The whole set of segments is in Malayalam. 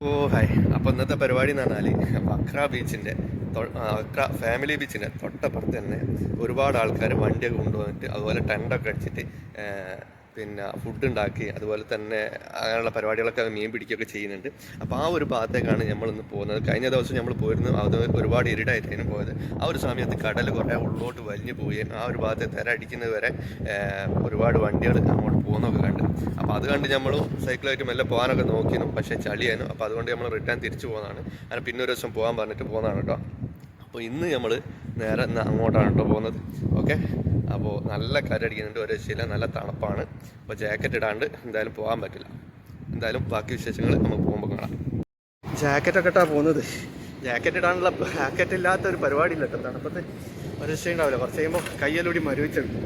ഓ ഹായ്. അപ്പോൾ ഇന്നത്തെ പരിപാടി എന്ന് പറഞ്ഞാൽ വക്ര ബീച്ചിന്റെ വക്ര ഫാമിലി ബീച്ചിന്റെ തൊട്ടപ്പുറത്ത് തന്നെ ഒരുപാട് ആൾക്കാർ വണ്ടിയൊക്കെ കൊണ്ടുവന്നിട്ട് അതുപോലെ ടെന്റൊക്കെ അടിച്ചിട്ട് പിന്നെ ഫുഡ് ഉണ്ടാക്കി അതുപോലെ തന്നെ അങ്ങനെയുള്ള പരിപാടികളൊക്കെ മീൻ പിടിക്കുകയൊക്കെ ചെയ്യുന്നുണ്ട്. അപ്പോൾ ആ ഒരു ഭാഗത്തേക്കാണ് നമ്മൾ ഇന്ന് പോകുന്നത്. കഴിഞ്ഞ ദിവസം നമ്മൾ പോയിരുന്നു അത് ഒരുപാട് ഇരുടായിട്ടായിരുന്നു പോയത്. ആ ഒരു സമയത്ത് കടൽ കുറേ ഉള്ളോട്ട് വലിഞ്ഞു പോവുകയും ആ ഒരു ഭാഗത്തെ തിര അടിക്കുന്നത് വരെ ഒരുപാട് വണ്ടികൾ അങ്ങോട്ട് പോകുന്നൊക്കെ കണ്ട്. അപ്പോൾ അത് കണ്ട് നമ്മൾ സൈക്കിളായിട്ട് മെല്ലെ പോകാനൊക്കെ നോക്കിയിരുന്നു. പക്ഷേ ചളിയായിരുന്നു. അപ്പോൾ അതുകൊണ്ട് നമ്മൾ റിട്ടേൺ തിരിച്ചു പോകുന്നതാണ്. അങ്ങനെ പിന്നെ ഒരു ദിവസം പോകാൻ പറഞ്ഞിട്ട് പോകുന്നതാണ് കേട്ടോ. അപ്പോൾ ഇന്ന് നമ്മൾ നേരെ അങ്ങോട്ടാണ് കേട്ടോ പോകുന്നത്. ഓക്കെ അപ്പോൾ നല്ല കരടിക്കുന്നുണ്ട് ഒരു രക്ഷയില്ല നല്ല തണുപ്പാണ്. അപ്പോൾ ജാക്കറ്റ് ഇടാണ്ട് എന്തായാലും പോകാൻ പറ്റില്ല. എന്തായാലും ബാക്കി വിശേഷങ്ങൾ നമുക്ക് പോകുമ്പോൾ കാണാം. ജാക്കറ്റൊക്കെ ഇട്ടാണ് പോകുന്നത്. ജാക്കറ്റ് ഇടാനുള്ള ജാക്കറ്റ് ഇല്ലാത്ത ഒരു പരിപാടി ഇല്ല കേട്ടോ. തണുപ്പത്ത് ഒരു രക്ഷ ഉണ്ടാവില്ല. കുറച്ച് കഴിയുമ്പോൾ കയ്യിലൂടി മരുവിച്ചുണ്ട്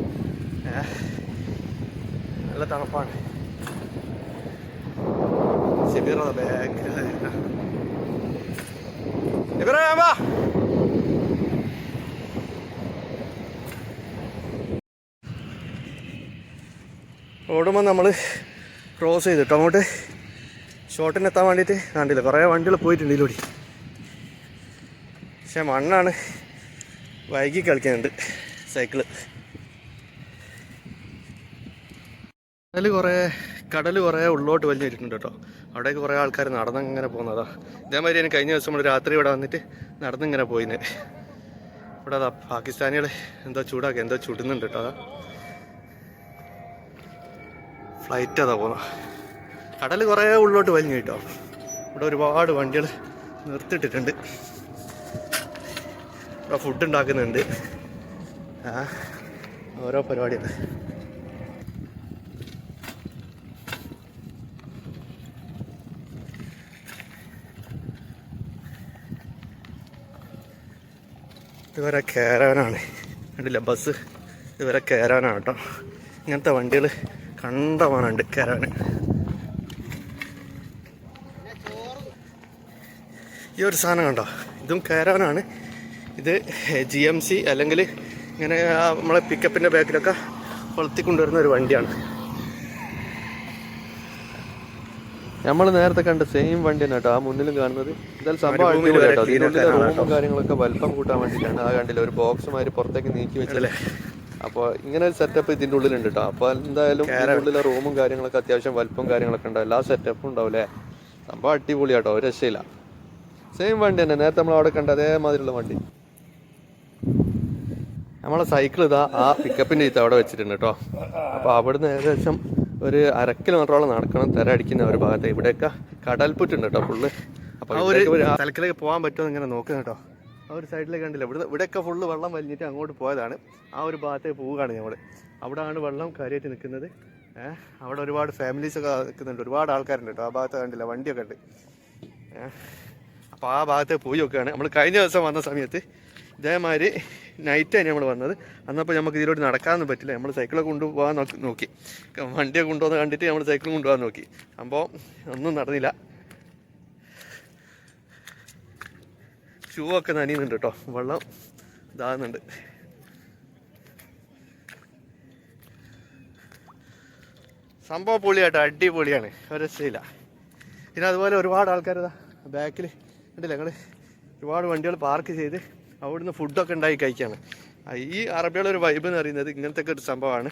നല്ല തണുപ്പാണ്. ഷെബീറ ബാഗ് വാ. ഓടുമ്പോൾ നമ്മൾ ക്രോസ് ചെയ്തിട്ട് അങ്ങോട്ട് ഷോട്ടിന് എത്താൻ വേണ്ടിയിട്ട് കണ്ടില്ല. കുറേ വണ്ടികൾ പോയിട്ടുണ്ട് ഇതിലൂടെ. പക്ഷെ മണ്ണാണ് വൈകി കളിക്കുന്നുണ്ട് സൈക്കിൾ കടൽ കുറേ കടൽ കുറേ ഉള്ളോട്ട് വലിഞ്ഞിട്ടുണ്ട് കേട്ടോ അവിടേക്ക് കുറേ ആൾക്കാർ നടന്നിങ്ങനെ പോകുന്നതാ. ഇതേമാതിരി എനിക്ക് കഴിഞ്ഞ ദിവസം നമ്മൾ രാത്രി ഇവിടെ വന്നിട്ട് നടന്നിങ്ങനെ പോയിന്. ഇവിടെ അതാ പാകിസ്ഥാനികൾ എന്തോ ചൂടാക്കി എന്തോ ചുടുന്നുണ്ട് കേട്ടോ അതാ. ഫ്ലൈറ്റ് അതാ പോകുന്നത് കടൽ കുറേ ഉള്ളോട്ട് വലിഞ്ഞു കേട്ടോ. ഇവിടെ ഒരുപാട് വണ്ടികൾ നിർത്തിയിട്ടിട്ടുണ്ട്. ഇവിടെ ഫുഡ് ഉണ്ടാക്കുന്നുണ്ട്. ഓരോ പരിപാടിയാണ്. ഇതുവരെ കയറാനാണ് കണ്ടില്ല ബസ് ഇതുവരെ കയറാനാണ് കേട്ടോ. ഇങ്ങനത്തെ വണ്ടികൾ കണ്ടമാനുണ്ട് കരവന്. ഈ ഒരു സാധനം കണ്ടോ? ഇതും കയറാനാണ് ഇത് ജി എം സി അല്ലെങ്കിൽ ഇങ്ങനെ നമ്മളെ പിക്കപ്പിന്റെ ബാക്കിലൊക്കെ വളർത്തിക്കൊണ്ടുവരുന്ന ഒരു വണ്ടിയാണ്. നമ്മൾ നേരത്തെ കണ്ട സെയിം വണ്ടി തന്നെ കേട്ടോ. ആ മുന്നിലും കാണുന്നത്. എന്തായാലും സംഭവം മരുഭൂമിയിൽ അടിപൊളിയാ കേട്ടോ. ഇതിനുള്ളിലെ റൂമും കാര്യങ്ങളൊക്കെ വലിപ്പം കൂട്ടാൻ വേണ്ടിയിട്ടാണ്. ആ കണ്ടില്ല ഒരു ബോക്സ് മാതിരി പുറത്തേക്ക് നീക്കി വെച്ചല്ലേ അപ്പോൾ ഇങ്ങനെ ഒരു സെറ്റപ്പ് ഇതിന്റെ ഉള്ളിലുണ്ട് കേട്ടോ അപ്പോൾ എന്തായാലും ഇതിന്റെ ഉള്ളിലെ റൂമും കാര്യങ്ങളൊക്കെ അത്യാവശ്യം വലിപ്പം കാര്യങ്ങളൊക്കെ ഉണ്ടാവും. എല്ലാ സെറ്റപ്പും ഉണ്ടാവില്ലേ സംഭവം അടിപൊളിയാട്ടോ ഒരു രക്ഷയില്ല. സെയിം വണ്ടി തന്നെ. നേരത്തെ നമ്മൾ അവിടെ കണ്ട അതേമാതിരിയുള്ള വണ്ടി. നമ്മളെ സൈക്കിൾ ഇതാ ആ പിക്കപ്പിന്റെ ഇത് അവിടെ വെച്ചിട്ടുണ്ട് കേട്ടോ അപ്പോൾ അവിടുന്ന് ഏകദേശം ഒരു അര കിലോമീറ്ററോളം നടക്കണം. തിര അടിക്കുന്ന ഒരു ഭാഗത്ത് ഇവിടെയൊക്കെ കടൽപ്പുറ്റുണ്ട് കേട്ടോ ഫുള്ള് അപ്പോൾ ഒരു സ്ഥലത്തിലേക്ക് പോകാൻ പറ്റുമോ ഇങ്ങനെ നോക്കുന്നു കേട്ടോ ആ ഒരു സൈഡിലേക്ക് കണ്ടില്ല. ഇവിടെ ഇവിടെയൊക്കെ ഫുള്ള് വെള്ളം വലിഞ്ഞിട്ട് അങ്ങോട്ട് പോയതാണ്. ആ ഒരു ഭാഗത്തേക്ക് പോവുകയാണ് ഞങ്ങൾ അവിടെയാണ് വെള്ളം കാര്യമായിട്ട് നിൽക്കുന്നത്. അവിടെ ഒരുപാട് ഫാമിലീസ് ഒക്കെ നിൽക്കുന്നുണ്ട്. ഒരുപാട് ആൾക്കാരുണ്ട് കേട്ടോ. ആ ഭാഗത്ത് കണ്ടില്ല. വണ്ടിയൊക്കെ ഉണ്ട്. അപ്പോൾ ആ ഭാഗത്ത് പോയി നോക്കുകയാണ്. നമ്മൾ കഴിഞ്ഞ ദിവസം വന്ന സമയത്ത് ഇതേമാതിരി നൈറ്റ് തന്നെ നമ്മൾ വന്നത്. അന്നപ്പോൾ നമുക്ക് ഇതിലോട്ട് നടക്കാനൊന്നും പറ്റില്ല. നമ്മൾ സൈക്കിളൊക്കെ കൊണ്ടുപോകാൻ നോക്കി നോക്കി. വണ്ടിയൊക്കെ കൊണ്ടുവന്ന് കണ്ടിട്ട് നമ്മൾ സൈക്കിൾ കൊണ്ടുപോകാൻ നോക്കി. അപ്പോൾ ഒന്നും നടന്നില്ല. ഷൂ ഒക്കെ നനിയുന്നുണ്ട് കേട്ടോ. വെള്ളം ഇതാകുന്നുണ്ട്. സംഭവം പൊളിയാട്ടോ അടിപൊളിയാണ്. ഒരു രക്ഷയില്ല പിന്നെ അതുപോലെ ഒരുപാട് ആൾക്കാർ ബാക്കിൽ ഉണ്ടല്ലേ ഞങ്ങൾ ഒരുപാട് വണ്ടികൾ പാർക്ക് ചെയ്ത് അവിടുന്ന് ഫുഡൊക്കെ ഉണ്ടാക്കി കഴിക്കുകയാണ് ഈ അറബികളുടെ ഒരു വൈബ് എന്ന് പറയുന്നത് ഇങ്ങനത്തെ ഒക്കെ ഒരു സംഭവമാണ്.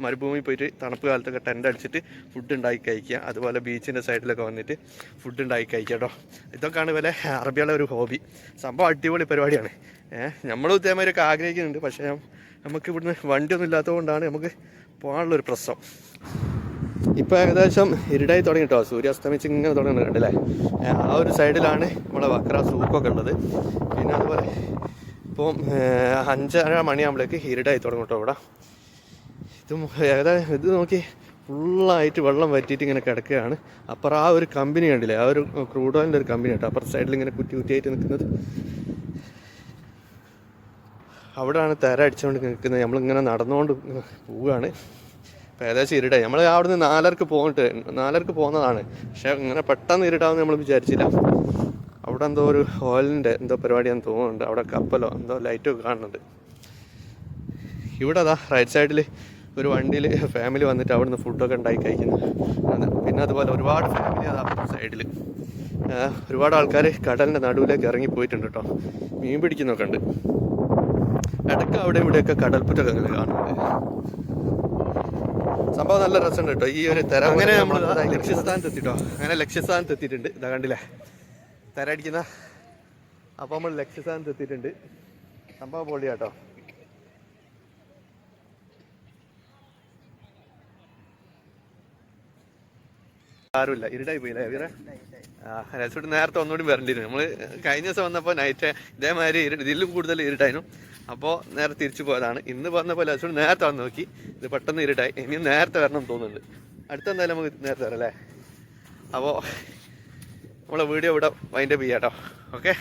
മരുഭൂമി പോയിട്ട് തണുപ്പ് കാലത്തൊക്കെ ടെന്റ് അടിച്ചിട്ട് ഫുഡ് ഉണ്ടാക്കി കഴിക്കുക. അതുപോലെ ബീച്ചിന്റെ സൈഡിലൊക്കെ വന്നിട്ട് ഫുഡ് ഉണ്ടാക്കി കഴിക്കുക കേട്ടോ ഇതൊക്കെയാണ് ഇവരെ അറബികളുടെ ഒരു ഹോബി സംഭവം അടിപൊളി പരിപാടിയാണ്. ഏഹ് നമ്മൾ ഇതേമാതിരിയൊക്കെ ആഗ്രഹിക്കുന്നുണ്ട്. പക്ഷേ നമുക്ക് ഇവിടുന്ന് വണ്ടിയൊന്നും ഇല്ലാത്തതുകൊണ്ടാണ് നമുക്ക് പോകാനുള്ളൊരു പ്രശ്നം. ഇപ്പോൾ ഏകദേശം ഇരുടായി തുടങ്ങി കേട്ടോ സൂര്യാസ്തമിച്ച് ഇങ്ങനെ തുടങ്ങുന്നുണ്ട് കണ്ടില്ലേ? ആ ഒരു സൈഡിലാണ് നമ്മളെ വക്ര സൂക്കൊക്കെ ഉള്ളത്. പിന്നെ അതുപോലെ ഇപ്പം ഏ, അഞ്ചര മണിയാകുമ്പോഴേക്ക് ഇരുടായി തുടങ്ങും കേട്ടോ ഇവിടെ ഇതും ഏതായാലും ഇത് നോക്കി ഫുള്ളായിട്ട് വെള്ളം വറ്റിയിട്ട് ഇങ്ങനെ കിടക്കുകയാണ്. അപ്പുറം ആ ഒരു കമ്പനി കണ്ടില്ലേ? ആ ഒരു ക്രൂഡ് ഓയിലിന്റെ ഒരു കമ്പനി കേട്ടോ. അപ്പുറത്തെ സൈഡിൽ ഇങ്ങനെ കുറ്റി കുറ്റിയായിട്ട് നിൽക്കുന്നത്. അവിടെയാണ് തിര അടിച്ചുകൊണ്ട് നിൽക്കുന്നത്. നമ്മളിങ്ങനെ നടന്നുകൊണ്ട് പോവുകയാണ്. അപ്പോൾ ഏകദേശം ഇരുടായി നമ്മൾ അവിടുന്ന് നാലർക്ക് പോയിട്ട് നാലർക്ക് പോകുന്നതാണ്. പക്ഷേ ഇങ്ങനെ പെട്ടെന്ന് ഇരുടാവെന്ന് നമ്മൾ വിചാരിച്ചില്ല. അവിടെ എന്തോ ഒരു ഹോലിന്റെ എന്തോ പരിപാടിയാന്ന് തോന്നുന്നുണ്ട്. അവിടെ കപ്പലോ എന്തോ ലൈറ്റോ കാണുന്നുണ്ട്. ഇവിടെ അതാ റൈറ്റ് സൈഡിൽ ഒരു വണ്ടിയിൽ ഫാമിലി വന്നിട്ട് അവിടുന്ന് ഫുഡൊക്കെ ഉണ്ടാക്കി കഴിക്കുന്നു. പിന്നെ അതുപോലെ ഒരുപാട് ഫാമിലി അതാ സൈഡിൽ ഒരുപാട് ആൾക്കാർ കടലിന്റെ നടുവിലേക്ക് ഇറങ്ങി പോയിട്ടുണ്ട് കേട്ടോ. മീൻ പിടിക്കുന്നൊക്കെ ഉണ്ട്. ഇടയ്ക്ക് അവിടെ ഇവിടെയൊക്കെ കടൽപ്പുറ്റൊക്കെ അങ്ങനെ കാണുന്നുണ്ട്. സംഭവം നല്ല രസമുണ്ട് കേട്ടോ. ഈ ഒരു തെര അങ്ങനെ നമ്മൾ ലക്ഷ്യസ്ഥാനത്ത് എത്തിട്ടോ? അങ്ങനെ ലക്ഷ്യസ്ഥാനത്ത് എത്തിയിട്ടുണ്ട്. ഇതാ കണ്ടില്ലേ? തെര അടിക്കുന്ന അപ്പോൾ നമ്മൾ ലക്ഷ്യസ്ഥാനത്ത് എത്തിയിട്ടുണ്ട്. സംഭവം പൊളിയാട്ടോ. ആരുമില്ല ഇരുടായി പോയില്ലേ ഇവരെ? രസോട്ട് നേരത്തെ ഒന്നുകൂടി വരണ്ടിരുന്നു. നമ്മൾ കഴിഞ്ഞ ദിവസം വന്നപ്പോൾ നൈറ്റ് ഇതേമാതിരി ഇരു ഇതിലും കൂടുതൽ ഇരുട്ടായിരുന്നു. അപ്പോൾ നേരെ തിരിച്ചു പോയതാണ്. ഇന്ന് വന്നപ്പോൾ രസോട്ട് നേരത്തെ വന്ന് നോക്കി. ഇത് പെട്ടെന്ന് ഇരുട്ടായി. ഇനിയും നേരത്തെ വരണം തോന്നുന്നുണ്ട്. അടുത്തെന്തായാലും നമുക്ക് നേരത്തെ വരാം അല്ലേ? അപ്പോൾ നമ്മളെ വീഡിയോ ഇവിടെ വൈൻഡപ്പ് ചെയ്യാം കേട്ടോ. ഓക്കെ?